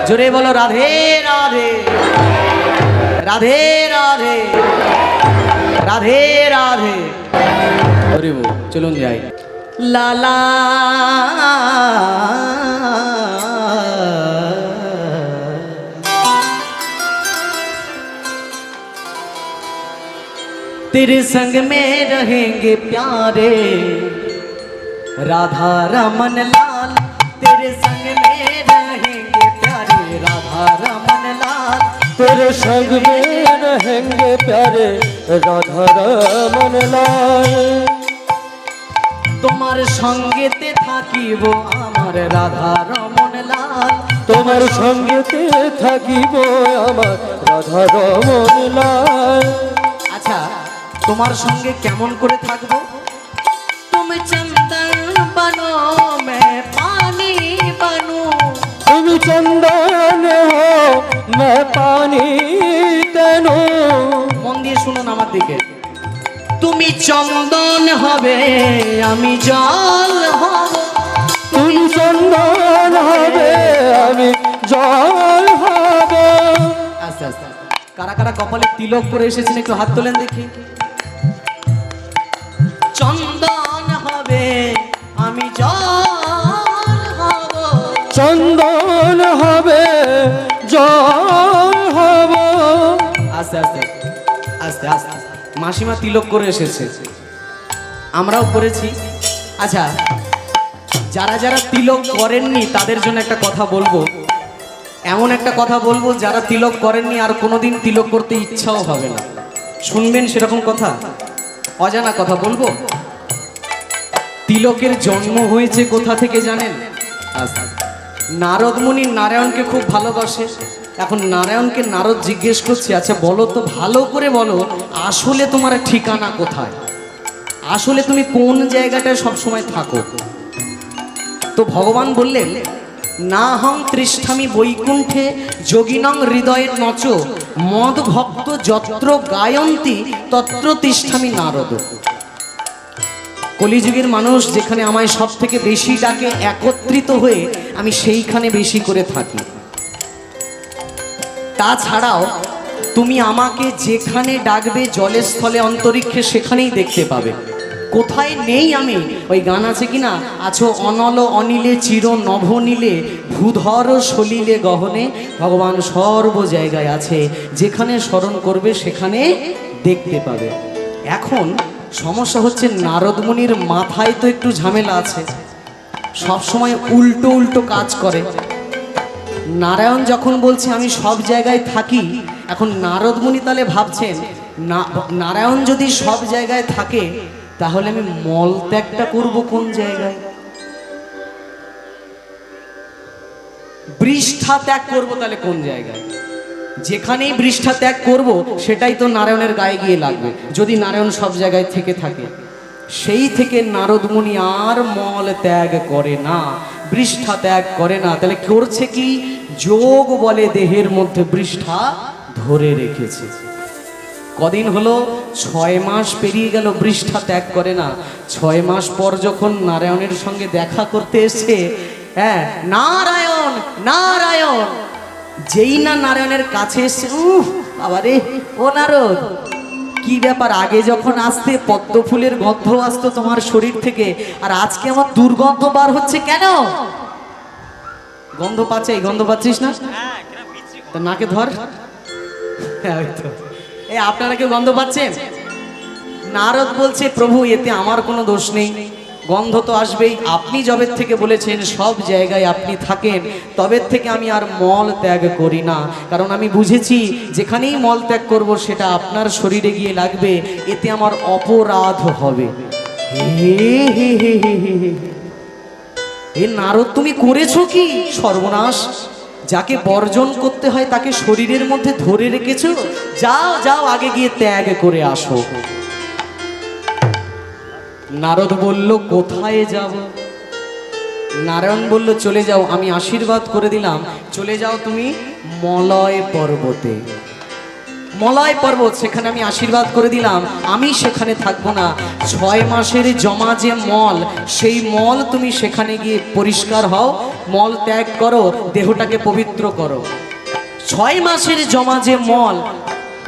জোরে বলো রাধে রাধে রাধে রাধে রাধে রাধে হরি বল চলুন যাই লালা तेरे संग में रहेंगे प्यारे राधा रमन लाल तेरे संग रमन लाल तेरे संग में रहेंगे प्यारे राधा रमन लाल তোমার সঙ্গেতে থাকিব আমার রাধা রমন লাল তোমার সঙ্গেতে থাকিব আমার রাধা রমন লাল আচ্ছা তোমার সঙ্গে কেমন করে থাকবো তুমি চন্দন হো পানি কেন মন দিয়ে শুনুন আমার দিকে। তুমি চন্দন হবে আমি জল হব। তুমি চন্দন হবে আমি জল হব। আস্তে আস্তে কারা কারা কপালে তিলক করে এসেছেন একটু হাত তোলেন দেখি। চন্দন হবে আমি জল হব। আস্তে আস্তে আস্তে আস্তে। মাসিমা তিলক করে এসেছে। আমরাও করেছি। আচ্ছা যারা যারা তিলক করেননি, তাদের জন্য একটা কথা বলব। এমন একটা কথা বলব, যারা তিলক করেননি, আর কোনোদিন তিলক করতে ইচ্ছাও হবে না। শুনবেন সেরকম কথা? অজানা কথা বলব? তিলকের জন্ম হয়েছে কোথা থেকে জানেন? আচ্ছা। নারদ মুনি নারায়ণকে খুব ভালোবাসে। এখন নারায়ণকে নারদ জিজ্ঞেস করছে আচ্ছা বলো তো ভালো করে বলো, আসলে তোমার ঠিকানা কোথায়? আসলে তুমি কোন জায়গাটায় সব সময় থাকো? তো ভগবান বললেন না হং তৃষ্ঠামি বৈকুণ্ঠে যোগিনং হৃদয়ের নচ, মদ ভক্ত যত্র গায়ন্তী তত্র তিষ্ঠামি নারদ। কলিযুগের মানুষ যেখানে আমায় সব থেকে বেশি ডাকে, একত্রিত হয়ে আমি সেইখানে বেশি করে থাকি। তাছাড়াও, তুমি আমাকে যেখানে ডাকবে জলের স্থলে অন্তরিক্ষে, সেখানেই দেখতে পাবে। কোথায় নেই আমি? ওই গান আছে কি না আছো অনল, অনিলে, চির নভনীলে, ভূধর সলিলে গহনে, ভগবান সর্ব জায়গায় আছে। যেখানে স্মরণ করবে, সেখানে দেখতে পাবে। এখন সমস্যা হচ্ছে নারদমণির মাথায় তো একটু ঝামেলা আছে। সব সময় উল্টো উল্টো কাজ করে। নারায়ণ যখন বলছে, আমি সব জায়গায় থাকি, এখন নারদ মুনি তাহলে ভাবছেন নারায়ণ যদি সব জায়গায় থাকে, তাহলে আমি মল ত্যাগটা করব কোন জায়গায়? বৃষ্ঠা ত্যাগ করব তাহলে কোন জায়গায়? যেখানেই বৃষ্ঠা ত্যাগ করব, সেটাই তো নারায়ণের গায়ে গিয়ে লাগবে। যদি নারায়ণ সব জায়গায় থেকে থাকে, সেই থেকে নারদ মুনি আর মল ত্যাগ করে না, বৃষ্ঠা ত্যাগ করে না। তাহলে করছে কি? যোগ বলে দেহের মধ্যে বৃষ্ঠা ধরে রেখেছে। কদিন হলো? ছয় মাস পেরিয়ে গেল, বৃষ্ঠা ত্যাগ করে না। ছয় মাস পর যখন নারায়ণের সঙ্গে দেখা করতে এসে হ্যাঁ নারায়ণ নারায়ণ! যেই না নারায়ণের কাছে এসে উহ আবারে ও নারদ কি ব্যাপার? আগে যখন আসতে পদ্ম ফুলের গন্ধ আসতো তোমার শরীর থেকে আর আজকে আমার দুর্গন্ধ বার হচ্ছে কেন? গন্ধ পাচ্ছে এই গন্ধ পাচ্ছিস না? তো নাকে ধর। হ্যাঁ, এই আপনারা কেউ গন্ধ পাচ্ছেন? নারদ বলছে প্রভু এতে আমার কোনো দোষ নেই। গন্ধ তো আসবেই। আপনি জবের থেকে বলেছেন, সব জায়গায় আপনি থাকেন, তবে থেকে আমি আর মল ত্যাগ করি না। কারণ আমি বুঝেছি, যেখানেই মল ত্যাগ করব, সেটা আপনার শরীরে গিয়ে লাগবে, এতে আমার অপরাধ হবে। এ নারদ, তুমি করেছ কি? সর্বনাশ। যাকে বর্জন করতে হয়, তাকে শরীরের মধ্যে ধরে রেখেছো। যাও যাও, আগে গিয়ে ত্যাগ করে আসো। নারদ বলল, কোথায় যাব? নারায়ণ বলল, চলে যাও, আমি আশীর্বাদ করে দিলাম। চলে যাও তুমি মলয় পর্বতে। মলয় পর্বত, সেখানে আমি আশীর্বাদ করে দিলাম। আমি সেখানে থাকব না। ছয় মাসের জমা যে মল, সেই মল তুমি সেখানে গিয়ে পরিষ্কার হও, মল ত্যাগ করো, দেহটাকে পবিত্র করো। ছয় মাসের জমা যে মল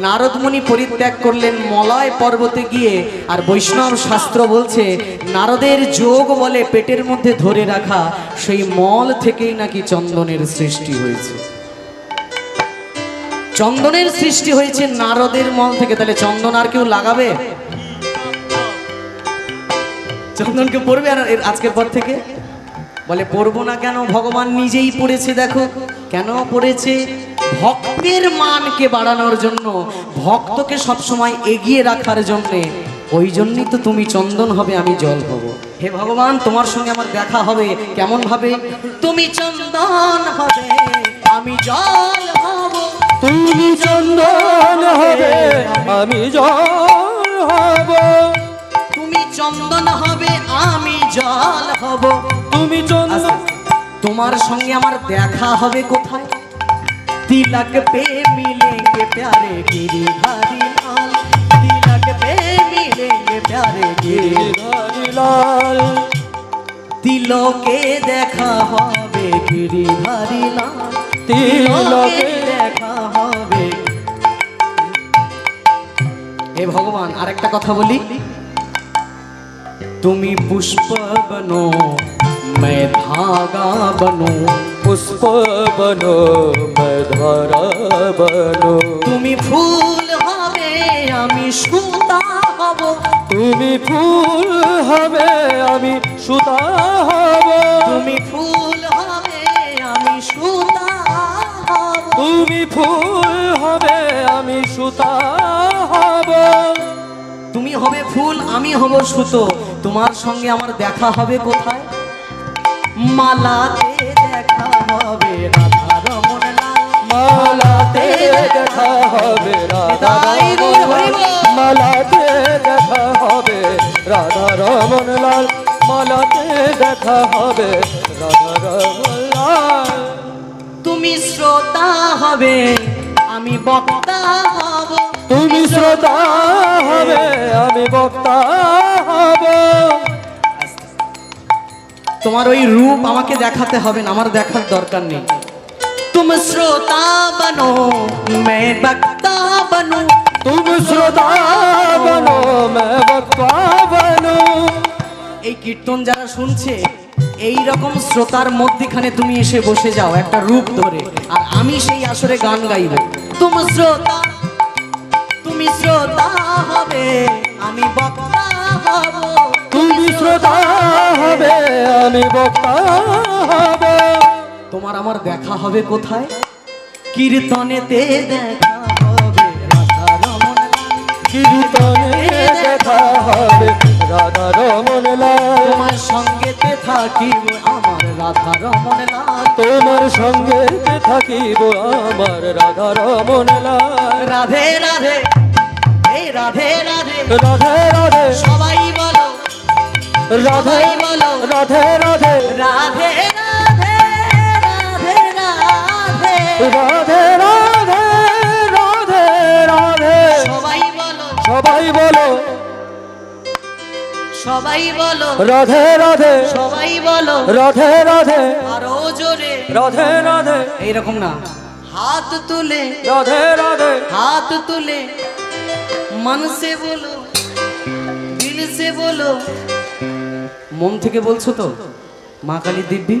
নারদমণি পরিত্যাগ করলেন মলয় পর্বতে গিয়ে। আর বৈষ্ণব শাস্ত্র বলছে, নারদের যোগ বলে পেটের মধ্যে ধরে রাখা, সেই মল থেকেই নাকি চন্দনের সৃষ্টি হয়েছে। চন্দনের সৃষ্টি হয়েছে নারদের মল থেকে। তাহলে চন্দন আর কেউ লাগাবে? চন্দনকে পড়বে আর আজকের পর থেকে? বলে, পড়ব না কেন? ভগবান নিজেই পড়েছে, দেখো। কেন পড়েছে? ভক্তের মানকে বাড়ানোর জন্য ভক্তকে সবসময় এগিয়ে রাখার জন্যে ওই জন্যই তো তুমি চন্দন হবে আমি জল হব। হে ভগবান তোমার সঙ্গে আমার দেখা হবে কেমন ভাবে তুমি চন্দন হবে আমি জল হব। তুমি চন্দন হবে আমি জল হব। তুমি চন্দন হবে আমি জল হব। তুমি চন্দন তোমার সঙ্গে আমার দেখা হবে কোথায়? তিলক পে মিলেঙ্গে প্যারে গিরিধারি লাল তিলক পে মিলেঙ্গে প্যারে গিরি লাল তিলকে দেখা হবে গিরিধারি লাল তিলকে দেখা হবে হে ভগবান আরেকটা কথা বলি তুমি পুষ্প বনো मैं धागा बनू পুষ্প বনো ধরা বনো। তুমি ফুল হবে আমি সুতা হব। তুমি ফুল হবে আমি সুতা হব। তুমি ফুল হবে আমি সুতা হব। তুমি ফুল হবে আমি সুতা হব। তুমি হবে ফুল আমি হব সুতো। তোমার সঙ্গে আমার দেখা হবে কোথায়? মালাতে দেখা হবে রাধা। মালাতে দেখা হবে রাধা রমন লাল। মালাতে দেখা হবে রাধা রমন লাল। তুমি শ্রোতা হবে আমি বক্তা হব। তুমি শ্রোতা হবে আমি বক্তা হব। তোমার ওই রূপ আমাকে দেখাতে হবে না আমার দেখার দরকার নেই। তুম শ্রোতা বনো मैं বক্তা बनू तुम श्रोता बनो मैं बक्ता बनू এই কীর্তন যারা শুনছে এই রকম শ্রোতার মধ্যখানে তুমি এসে বসে যাও একটা রূপ ধরে আর আমি সেই আসরে গান গাইব তুমি শ্রোতা তুমি শ্রোতা হবে আমি বক্তা হব তুমি শ্রোতা হবে আমি বক্তা হব তোমার আমার দেখা হবে কোথায়? কীর্তনেতে দেখা হবে রাধা কীর্তনে দেখা হবে রাধা রমন তোমার সঙ্গেতে থাকিব আমার রাধা রমন লাল। তোমার সঙ্গে থাকিব আমার রাধা রমন রাধে রাধে এই রাধে রাধে। রাধে রাধে। সবাই বলো রাধে সবাই বলো। রাধে রাধে। রাধে রাধে রাধে রাধে রাধে। সবাই বলো। সবাই বলো। সবাই বলো। রাধে রাধে। সবাই বলো। রাধে রাধে। আরও জোরে। রাধে রাধে। এইরকম না। হাত তুলে। রাধে রাধে। হাত তুলে। মন সে বলো। দিল সে বলো। মন থেকে বলছো তো? মা কালী দিব্যি?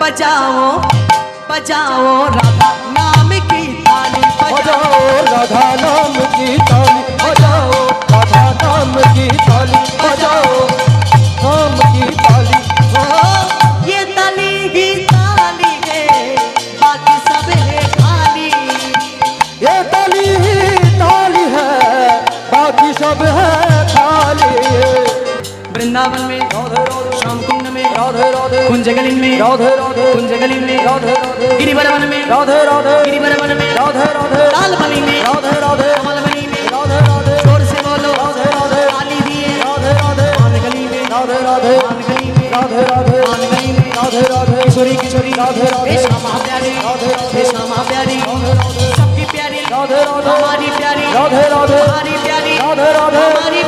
बजाओ बजाओ राधा नाम की ताली बजाओ राधा नाम की गली में राधे राधे गिरिवरवन में राधे राधे गिरिवरवन में राधे राधे लाल बली में राधे राधे कमल बली में राधे राधे जोर से बोलो राधे राधे काली दिए राधे राधे आन गली में राधे राधे आन गली में राधे राधे आन गली में राधे राधे किशोरी किशोरी राधे राधे श्यामा प्यारी राधे राधे श्यामा प्यारी सबकी प्यारी राधे राधे हमारी प्यारी राधे राधे हमारी प्यारी राधे राधे हमारी